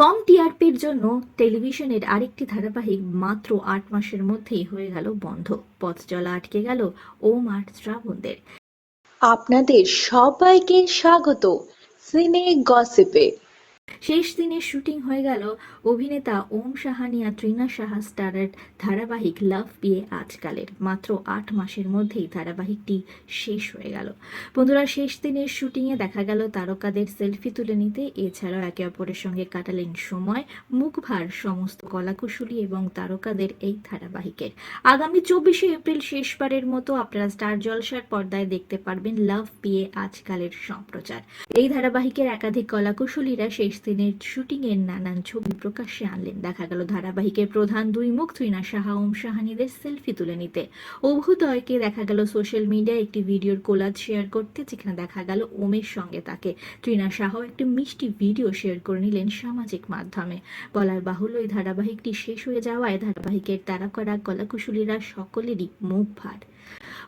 কম টিআরপির জন্য টেলিভিশনের আরেকটি ধারাবাহিক মাত্র আট মাসের মধ্যেই হয়ে গেল বন্ধ। পথ চলা আটকে গেল ও মার্চ শ্রাবণদের। আপনাদের সবাইকে স্বাগত। সিনে গসিপে। শেষ দিনের শুটিং হয়ে গেল অভিনেতা ওম সাহানিয়া তৃণা সাহা স্টারের ধারাবাহিক লাভ বিয়ে আজকালের মাত্র আট মাসের মধ্যেই ধারাবাহিকটি শেষ হয়ে গেল। বন্ধুরা, শেষ দিনের শুটিংয়ে দেখা গেল তারকাদের সেলফি তুলে নিতে। এছাড়াও একে অপরের সঙ্গে কাটালেন সময় মুখভার সমস্ত কলাকুশলী এবং তারকাদের এই ধারাবাহিকের। আগামী চব্বিশে এপ্রিল শেষবারের মতো আপনারা স্টার জলসার পর্দায় দেখতে পারবেন লাভ বিয়ে আজকালের সম্প্রচার। এই ধারাবাহিকের একাধিক কলাকুশলীরা শেষ দিনের শুটিং এর নানান ছবি প্রকাশ্যে আনলেন। দেখা গেল ধারাবাহিকের প্রধান দুই মুখ তৃণা সাহা ওম সাহানিদের সেলফি তুলে নিতে। উভয়কে দেখা গেল সোশ্যাল মিডিয়ায় একটি ভিডিওর কোলাজ শেয়ার করতে, যেখানে দেখা গেল ওমের সঙ্গে তাকে। তৃণা সাহাও একটি মিষ্টি ভিডিও শেয়ার করে নিলেন সামাজিক মাধ্যমে। বলার বাহুল্য ধারাবাহিকটি শেষ হয়ে যাওয়ায় ধারাবাহিকের তারকারা, কলাকুশলীরা সকলেরই মুখ ভার।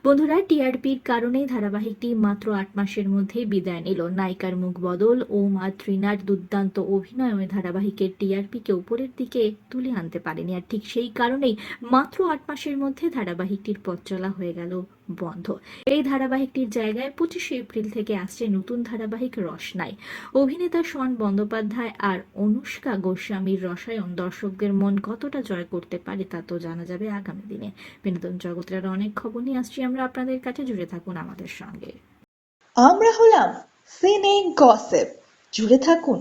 বন্ধুরা, টিআরপির কারণেই ধারাবাহিকটি মাত্র আট মাসের মধ্যেই বিদায় নিল। নায়িকার মুখ বদল ও মা ত্রিনার দুর্দান্ত অভিনয় ওই ধারাবাহিকের টিআরপিকে উপরের দিকে তুলে আনতে পারেনি। আর ঠিক সেই কারণেই মাত্র আট মাসের মধ্যে ধারাবাহিকটির পথ চলা হয়ে গেল বন্ধ। এই ধারাবাহিকটির জায়গায় পঁচিশে এপ্রিল থেকে আসছে নতুন ধারাবাহিক রসনাই। অভিনেতা শন বন্দ্যোপাধ্যায় আর অনুষ্কা গোস্বামীর রসায়ন দর্শকদের মন কতটা জয় করতে পারে তা তো জানা যাবে আগামী দিনে। বিনোদন জগতের আরও অনেক খবর নিয়ে আসছি আমরা। আপনাদের কাছে জুড়ে থাকুন আমাদের সঙ্গে। আমরা হলাম সিনে গসিপ জুড়ে থাকুন।